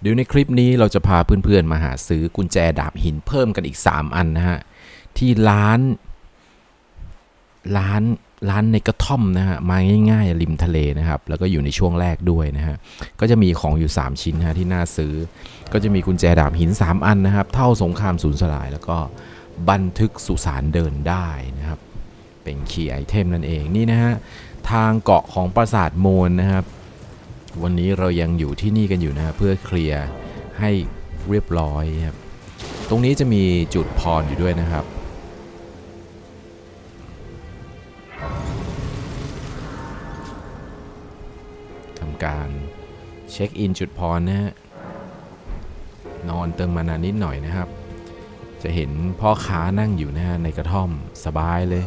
เดี๋ยวในคลิปนี้เราจะพาเพื่อนๆมาหาซื้อกุญแจดาบหินเพิ่มกันอีก 3 อันนะฮะ ที่ร้าน ร้านร้านในกระท่อมนะฮะ มาง่ายๆริมทะเลนะครับ แล้วก็อยู่ในช่วงแรกด้วยนะฮะ ก็จะมีของอยู่ 3 ชิ้นนะฮะที่น่าซื้อ ก็จะมีกุญแจดาบหิน 3 อันนะครับ เท่าสงครามสูญสลาย แล้วก็บันทึกสุสานเดินได้นะครับ เป็นคีย์ไอเทมนั่นเองนี่นะฮะทางเกาะของปราสาทโมนนะครับ วันนี้เรายังอยู่ที่นี่กันอยู่นะเพื่อเคลียร์ให้เรียบร้อยครับ ตรงนี้จะมีจุดพรอยู่ด้วยนะครับ ทำการเช็คอินจุดพรนะฮะ นอนเติมมานานนิดหน่อยนะครับ จะเห็นพ่อค้านั่งอยู่นะฮะในกระท่อมสบายเลย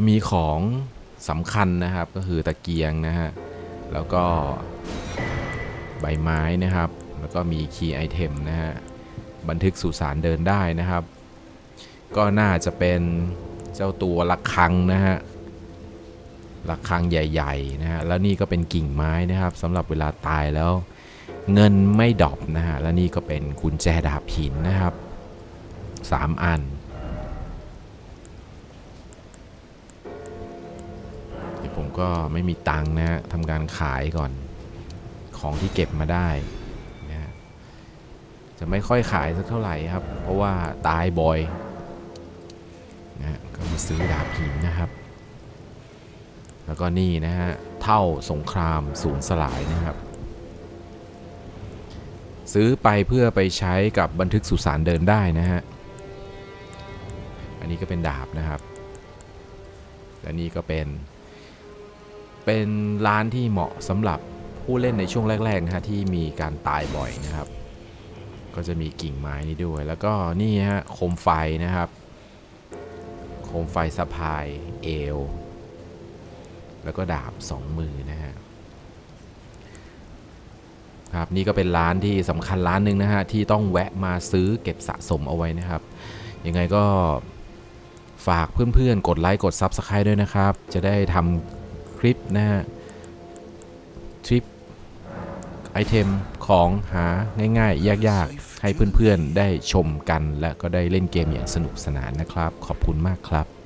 จะมีของสำคัญนะครับก็คือตะเกียงนะฮะ แล้วก็ใบไม้นะครับ แล้วก็มีคีย์ไอเทมนะฮะ บันทึกสุสานเดินได้นะครับ ก็น่าจะเป็นเจ้าตัวระฆังนะฮะระฆังใหญ่ๆนะฮะ แล้วนี่ก็เป็นกิ่งไม้นะครับสำหรับเวลาตายแล้ว เงินไม่ดรอปนะฮะ แล้วนี่ก็เป็นกุญแจดาบหินนะครับ 3 อัน ผมก็ไม่มีตังค์นะฮะทำการขายก่อนของที่เก็บมาได้นะฮะจะไม่ค่อยขายสักเท่าไหร่ครับ เพราะว่าตายบ่อยนะฮะก็มาซื้อดาบหินนะครับ แล้วก็นี่นะฮะเท่าสงครามศูนย์สลายนะครับ ซื้อไปเพื่อไปใช้กับบันทึกสุสานเดินได้นะฮะอันนี้ก็เป็นดาบนะครับและนี่ก็เป็น เป็นร้านที่เหมาะสำหรับผู้เล่นในช่วงแรกๆนะฮะที่มีการตายบ่อยนะครับ ก็จะมีกิ่งไม้นี่ด้วย แล้วก็นี่ฮะโคมไฟนะครับ โคมไฟสะพายเอว แล้วก็ดาบสองมือนะฮะครับนี่ก็เป็นร้านที่สำคัญร้านหนึ่งนะฮะที่ต้องแวะมาซื้อเก็บสะสมเอาไว้นะครับ ยังไงก็ฝากเพื่อนๆ กดไลค์กด Subscribe ด้วยนะครับ จะได้ทำ คลิปนะฮะทริปไอเทมของหาง่ายๆ ยากๆ ให้เพื่อนๆ ได้ชมกัน และก็ได้เล่นเกมอย่างสนุกสนานนะครับ ขอบคุณมากครับ